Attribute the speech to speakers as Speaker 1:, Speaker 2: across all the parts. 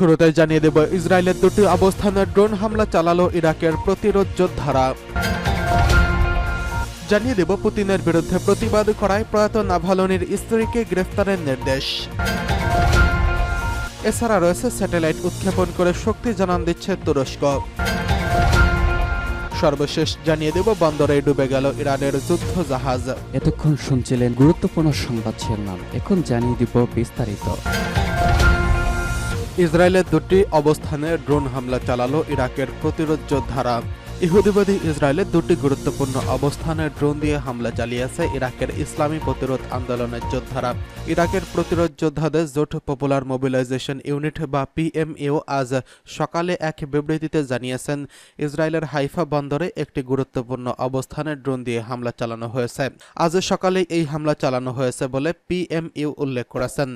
Speaker 1: শুরুতে জানিয়ে দেব, ইসরায়েলের দুটি অবস্থানে ড্রোন হামলা চালালো ইরাকের প্রতিরোধ যোদ্ধারা। জানিয়ে দেব, পুতিনের বিরুদ্ধে প্রতিবাদ করায় প্রয়াত নাভালনির স্ত্রীকে গ্রেফতারের নির্দেশ। এছাড়া রয়েছে স্যাটেলাইট উৎক্ষেপণ করে শক্তি জানান দিচ্ছে তুরস্ক। সর্বশেষ জানিয়ে দেব, বন্দরে ডুবে গেল ইরানের যুদ্ধ জাহাজ।
Speaker 2: এতক্ষণ শুনছিলেন গুরুত্বপূর্ণ সংবাদ শিরোনাম। এখন জানিয়ে দিব বিস্তারিত।
Speaker 1: ইসরায়েলের দুটি অবস্থানে ড্রোন হামলা চালালো ইরাকের প্রতিরোধ যোদ্ধারা। ইহুদিবাদী ইসরায়েলের দুটি গুরুত্বপূর্ণ অবস্থানে ড্রোন দিয়ে হামলা চালিয়েছে ইরাকের ইসলামী প্রতিরোধ আন্দোলনের যোদ্ধারা। ইরাকের প্রতিরোধ যোদ্ধাদের জোট পপুলার মোবিলাইজেশন ইউনিট বা পিএমইউ আজ সকালে এক বিবৃতিতে জানিয়েছেন, ইসরায়েলের হাইফা বন্দরে একটি গুরুত্বপূর্ণ অবস্থানে ড্রোন দিয়ে হামলা চালানো হয়েছে। আজ সকালে এই হামলা চালানো হয়েছে বলে পিএমইউ উল্লেখ করেছেন।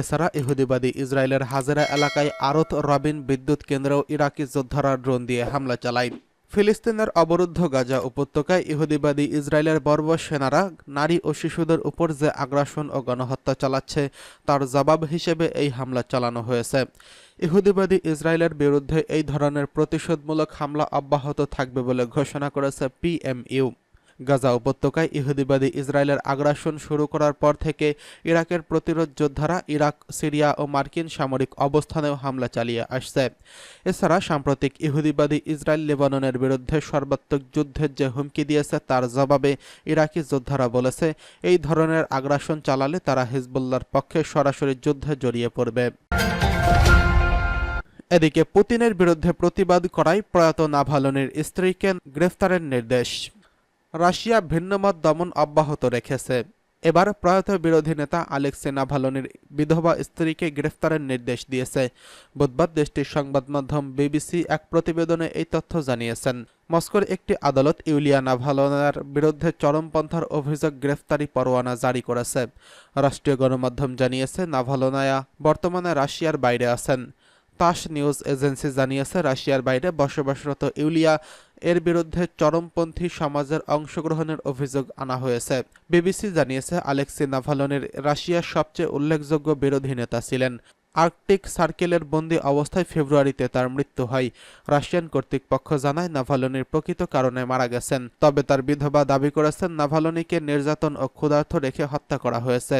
Speaker 1: এছাড়া ইহুদিবাদী ইসরায়েলের হাজারা এলাকায় আরত রবিন বিদ্যুৎ কেন্দ্রেও ইরাকি যোদ্ধারা ড্রোন দিয়ে হামলা চালায়। ফিলিস্তিনের অবরুদ্ধ গাজা উপত্যকায় ইহুদিবাদী ইসরায়েলের বর্ব সেনারা নারী ও শিশুদের উপর যে আগ্রাসন ও গণহত্যা চালাচ্ছে, তার জবাব হিসেবে এই হামলা চালানো হয়েছে। ইহুদিবাদী ইসরায়েলের বিরুদ্ধে এই ধরনের প্রতিশোধমূলক হামলা অব্যাহত থাকবে বলে ঘোষণা করেছে পিএমইউ। গাজা উপত্যকায় ইহুদিবাদী ইসরায়েলের আগ্রাসন শুরু করার পর থেকে ইরাকের প্রতিরোধ যোদ্ধারা ইরাক, সিরিয়া ও মার্কিন সামরিক অবস্থানেও হামলা চালিয়ে আসছে। এছাড়া সাম্প্রতিক ইহুদিবাদী ইসরায়েল লেবাননের বিরুদ্ধে সর্বাত্মক যুদ্ধের যে হুমকি দিয়েছে তার জবাবে ইরাকি যোদ্ধারা বলেছে, এই ধরনের আগ্রাসন চালালে তারা হিজবুল্লার পক্ষে সরাসরি যুদ্ধে জড়িয়ে পড়বে। এদিকে পুতিনের বিরুদ্ধে প্রতিবাদ করায় প্রয়াত নাভালনের স্ত্রীকে গ্রেফতারের নির্দেশ। রাশিয়া ভিন্নমত দমন অব্যাহত রেখেছে। এবার প্রয়াত বিরোধী নেতা আলেক্সে নাভালনির বিধবা স্ত্রীকে গ্রেফতারের নির্দেশ দিয়েছে। বুধবার দেশটির সংবাদ মাধ্যম বিবিসি এক প্রতিবেদনে এই তথ্য জানিয়েছেন। মস্কোর একটি আদালত ইউলিয়া নাভালনার বিরুদ্ধে চরমপন্থার অভিযোগ গ্রেফতারি পরোয়ানা জারি করেছে। রাষ্ট্রীয় গণমাধ্যম জানিয়েছে, নাভালনায়া বর্তমানে রাশিয়ার বাইরে আছেন। তাস নিউজ এজেন্সি জানিয়েছে, রাশিয়ার বাইরে বসবাসরত ইউলিয়া এর বিরুদ্ধে চরমপন্থী সমাজের অংশগ্রহণের অভিযোগ আনা হয়েছে। বিবিসি জানিয়েছে, আলেক্সি নাভালনের রাশিয়ার সবচেয়ে উল্লেখযোগ্য বিরোধী নেতা ছিলেন। আর্কটিক সার্কেলের বন্দি অবস্থায় ফেব্রুয়ারিতে তার মৃত্যু হয়। রাশিয়ান কর্তৃপক্ষ জানায়, নাভালনির প্রকৃত কারণে মারা গেছেন। তবে তার বিধবা দাবি করেছেন, নাভালনিকে নির্যাতন ও ক্ষুধার্ত রেখে হত্যা করা হয়েছে।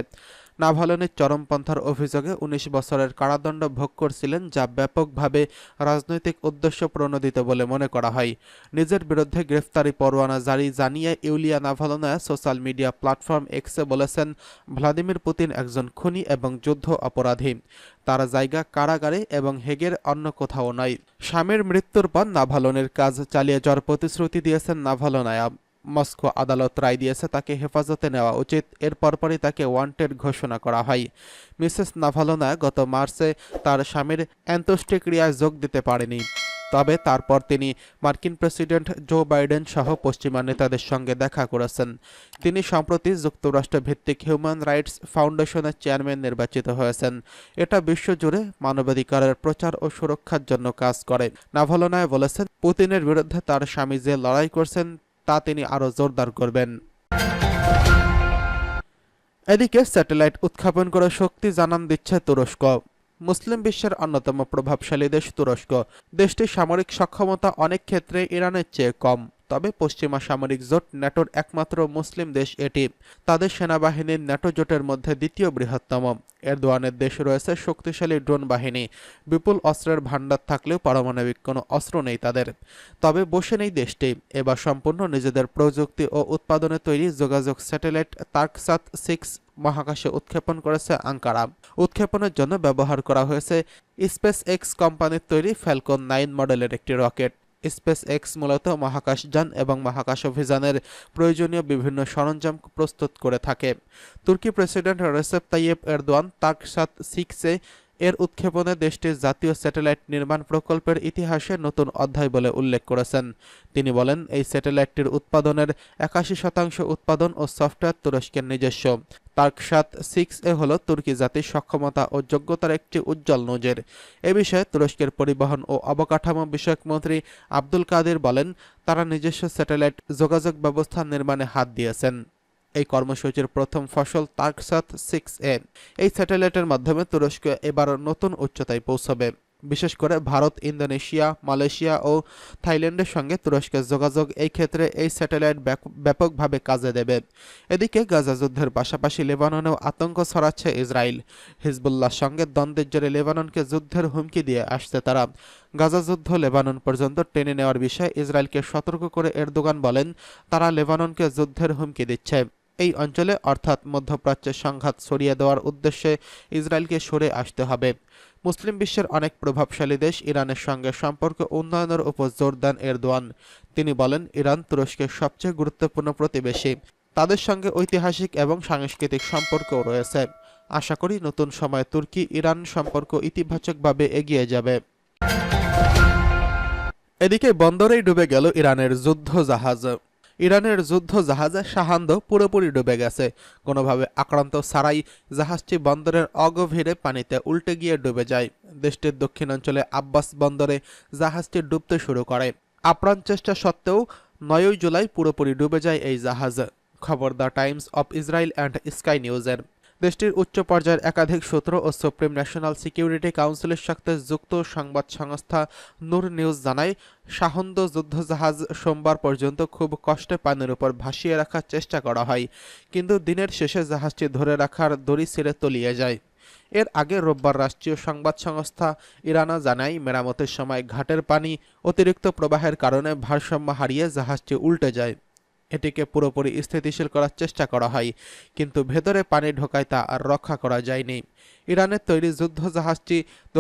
Speaker 1: নাভালনির চরমপন্থার অভিযোগে ১৯ বছরের কারাদণ্ড ভোগ করছিলেন যা ব্যাপকভাবে রাজনৈতিক উদ্দেশ্য প্রণোদিত বলে মনে করা হয়। নিজের বিরুদ্ধে গ্রেফতারি পরোয়ানা জারি জানিয়ে Yulia Navalnaya social media platform এক্সে বলেছেন, ভ্লাদিমির পুতিন একজন খুনি এবং যুদ্ধ অপরাধী। তার জায়গা কারাগারে এবং হেগের অন্য কোথাও নয়। স্বামীর মৃত্যুর পর নাভালনের কাজ চালিয়ে যাওয়ার প্রতিশ্রুতি দিয়েছেন নাভালনায়া মস্কো আদালত রায় দিয়েছে তাকে হেফাজতে নেওয়া উচিত। এর পরপরই তাকে ওয়ান্টেড ঘোষণা করা হয়। মিসেস নাভালোনা গত মার্চে তার স্বামীর অ্যান্ত্যেষ্টিক্রিয়ায় যোগ দিতে পারেনি। তবে তারপর তিনি মার্কিন প্রেসিডেন্ট জো বাইডেন সহ পশ্চিমা নেতাদের সঙ্গে দেখা করেছেন। তিনি সম্প্রতি যুক্তরাষ্ট্র ভিত্তিক হিউম্যান রাইটস ফাউন্ডেশনের চেয়ারম্যান নির্বাচিত হয়েছেন। এটা বিশ্বজুড়ে মানবাধিকারের প্রচার ও সুরক্ষার জন্য কাজ করে। নাভালোনায় বলেছেন, পুতিনের বিরুদ্ধে তার স্বামী যে লড়াই করছেন তা তিনি আরও জোরদার করবেন। এদিকে স্যাটেলাইট উৎক্ষেপণ করে শক্তি জানান দিচ্ছে তুরস্ক। মুসলিম বিশ্বের অন্যতম প্রভাবশালী দেশ তুরস্ক। দেশটির সামরিক সক্ষমতা অনেক ক্ষেত্রে ইরানের চেয়ে কম। তবে পশ্চিমা সামরিক জোট ন্যাটোর একমাত্র মুসলিম দেশ এটি। তাদের সেনাবাহিনীর ন্যাটো জোটের মধ্যে দ্বিতীয় বৃহত্তম। এরদোয়ানের দেশে রয়েছে শক্তিশালী ড্রোন বাহিনী। বিপুল অস্ত্রের ভাণ্ডার থাকলেও পারমাণবিক কোনো অস্ত্র নেই তাদের। তবে বসে নেই দেশটি। এবার সম্পূর্ণ নিজেদের প্রযুক্তি ও উৎপাদনে তৈরি যোগাযোগ স্যাটেলাইট তার্কসাত সিক্স মহাকাশে উৎক্ষেপণ করেছে আঙ্কারা। উৎক্ষেপণের জন্য ব্যবহার করা হয়েছে স্পেস এক্স কোম্পানির তৈরি ফ্যালকন নাইন মডেলের একটি রকেট। স্পেস এক্স মূলত মহাকাশযান এবং মহাকাশ অভিযানের প্রয়োজনীয় বিভিন্ন সরঞ্জাম প্রস্তুত করে থাকে। তুর্কি প্রেসিডেন্ট রেসেপ তাইয়েব এরদোয়ান তাকসাত সিক্সে এর উৎক্ষেপণে দেশটির জাতীয় স্যাটেলাইট নির্মাণ প্রকল্পের ইতিহাসে নতুন অধ্যায় বলে উল্লেখ করেছেন। তিনি বলেন, এই স্যাটেলাইটটির উৎপাদনের একাশি শতাংশ উৎপাদন ও সফটওয়্যার তুরস্কের নিজস্ব। তার্কসাত সিক্স এ হল তুর্কি জাতির সক্ষমতা ও যোগ্যতার একটি উজ্জ্বল নজির। এ বিষয়ে তুরস্কের পরিবহন ও অবকাঠামো বিষয়ক মন্ত্রী আব্দুল কাদের বলেন, তারা নিজস্ব স্যাটেলাইট যোগাযোগ ব্যবস্থা নির্মাণে হাত দিয়েছেন। এই কর্মসূচির প্রথম ফসল তার্কসাত সিক্স এ এই স্যাটেলাইটের মাধ্যমে তুরস্ক এবার নতুন উচ্চতায় পৌঁছবে। বিশেষ করে ভারত, ইন্দোনেশিয়া, মালয়েশিয়া ও থাইল্যান্ডের সঙ্গে তুরস্কের যোগাযোগ এই ক্ষেত্রে এই স্যাটেলাইট ব্যাপকভাবে কাজে দেবে। এদিকে গাজা যুদ্ধের পাশাপাশি লেবাননেও আতঙ্ক ছড়াচ্ছে ইসরায়েল। হিজবুল্লাহর সঙ্গে দ্বন্দ্বের জেরে লেবাননকে যুদ্ধের হুমকি দিয়ে আসছে তারা। গাজা যুদ্ধ লেবানন পর্যন্ত টেনে নেওয়ার বিষয়ে ইসরায়েলকে সতর্ক করে এরদোগান বলেন, তারা লেবাননকে যুদ্ধের হুমকি দিচ্ছে। এই অঞ্চলে অর্থাৎ মধ্যপ্রাচ্যের সংঘাত সরিয়ে দেওয়ার উদ্দেশ্যে ইসরায়েলকে সরে আসতে হবে। মুসলিম বিশ্বের অনেক প্রভাবশালী দেশ ইরানের সঙ্গে সম্পর্ক উন্নয়নের উপর জোর দেন এরদোয়ান। তিনি বলেন, ইরান তুরস্কের সবচেয়ে গুরুত্বপূর্ণ প্রতিবেশী। তাদের সঙ্গে ঐতিহাসিক এবং সাংস্কৃতিক সম্পর্কও রয়েছে। আশা করি নতুন সময়ে তুর্কি ইরান সম্পর্ক ইতিবাচকভাবে এগিয়ে যাবে। এদিকে বন্দরেই ডুবে গেল ইরানের যুদ্ধ জাহাজ ইরানের যুদ্ধ জাহাজ শাহান্দ পুরোপুরি ডুবে গেছে। কোনোভাবে আক্রান্ত ছাড়াই জাহাজটি বন্দরের অগভীরে পানিতে উল্টে গিয়ে ডুবে যায়। দেশটির দক্ষিণাঞ্চলে আব্বাস বন্দরে জাহাজটি ডুবতে শুরু করে। আপ্রাণ চেষ্টা সত্ত্বেও নয়ই জুলাই পুরোপুরি ডুবে যায় এই জাহাজ। খবর the Times of Israel and Sky নিউজের। দেশটির উচ্চ পর্যায়ের একাধিক সূত্র ও সুপ্রিম ন্যাশনাল সিকিউরিটি কাউন্সিলের সাথে যুক্ত সংবাদ সংস্থা নূর নিউজ জানায়, সাহন্দ যুদ্ধজাহাজ সোমবার পর্যন্ত খুব কষ্টে পানির উপর ভাসিয়ে রাখার চেষ্টা করা হয়, কিন্তু দিনের শেষে জাহাজটি ধরে রাখার দড়ি ছিঁড়ে তলিয়ে যায়। এর আগে রোববার রাষ্ট্রীয় সংবাদ সংস্থা ইরানা জানায়, মেরামতের সময় ঘাটের পানি অতিরিক্ত প্রবাহের কারণে ভারসাম্য হারিয়ে জাহাজটি উল্টে যায়। এটিকে পুরোপুরি স্থিতিশীল করার চেষ্টা করা হয়, কিন্তু ভেতরে পানি ঢোকায় তা আর রক্ষা করা যায়নি। ইরানের তৈরি যুদ্ধ জাহাজটি দু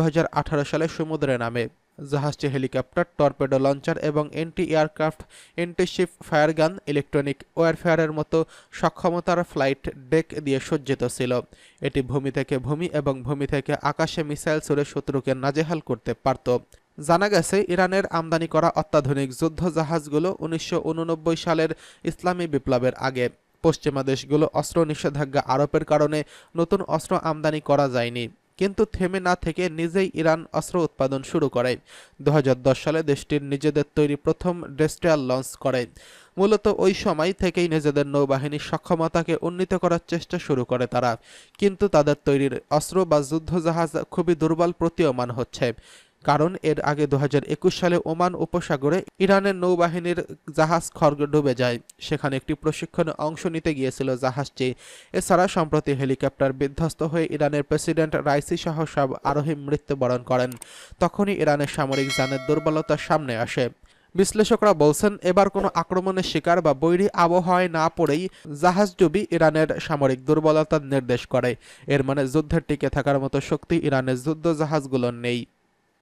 Speaker 1: সালে সমুদ্রে নামে। জাহাজটি হেলিকপ্টার, টর্পেডো লঞ্চার এবং anti aircraft antiship fire gun, electronic ওয়ারফেয়ারের মতো সক্ষমতার ফ্লাইট ডেক দিয়ে সজ্জিত ছিল। এটি ভূমি থেকে ভূমি এবং ভূমি থেকে আকাশে মিসাইল ছুড়ে শত্রুকে নাজেহাল করতে পারত। জানা গেছে, ইরানের আমদানি করা অত্যাধুনিক যুদ্ধ জাহাজগুলো উনিশশো উননব্বই সালের ইসলামী বিপ্লবের আগে। পশ্চিমা দেশগুলো অস্ত্র নিষেধাজ্ঞা আরোপের কারণে নতুন অস্ত্র আমদানি করা যায়নি, কিন্তু থেমে না থেকে নিজেই ইরান অস্ত্র উৎপাদন শুরু করে। দু হাজার দশ সালে দেশটির নিজেদের তৈরি প্রথম ডেস্ট্রিয়াল লঞ্চ করে। মূলত ওই সময় থেকেই নিজেদের নৌবাহিনীর সক্ষমতাকে উন্নীত করার চেষ্টা শুরু করে তারা, কিন্তু তাদের তৈরির অস্ত্র বা যুদ্ধজাহাজ খুবই দুর্বল প্রতীয়মান হচ্ছে। কারণ এর আগে দু হাজার একুশ সালে ওমান উপসাগরে ইরানের নৌবাহিনীর জাহাজ খর্গ ডুবে যায়। সেখানে একটি প্রশিক্ষণে অংশ নিতে গিয়েছিল জাহাজটি। এছাড়া সম্প্রতি হেলিকপ্টার বিধ্বস্ত হয়ে ইরানের প্রেসিডেন্ট রাইসি সহ সব আরোহী মৃত্যুবরণ করেন। তখনই ইরানের সামরিক যানের দুর্বলতার সামনে আসে। বিশ্লেষকরা বলছেন, এবার কোনো আক্রমণের শিকার বা বৈরী আবহাওয়ায় না পড়েই জাহাজডুবি ইরানের সামরিক দুর্বলতা নির্দেশ করে। এর মানে যুদ্ধের টিকে থাকার মতো শক্তি ইরানের যুদ্ধ জাহাজগুলোর নেই।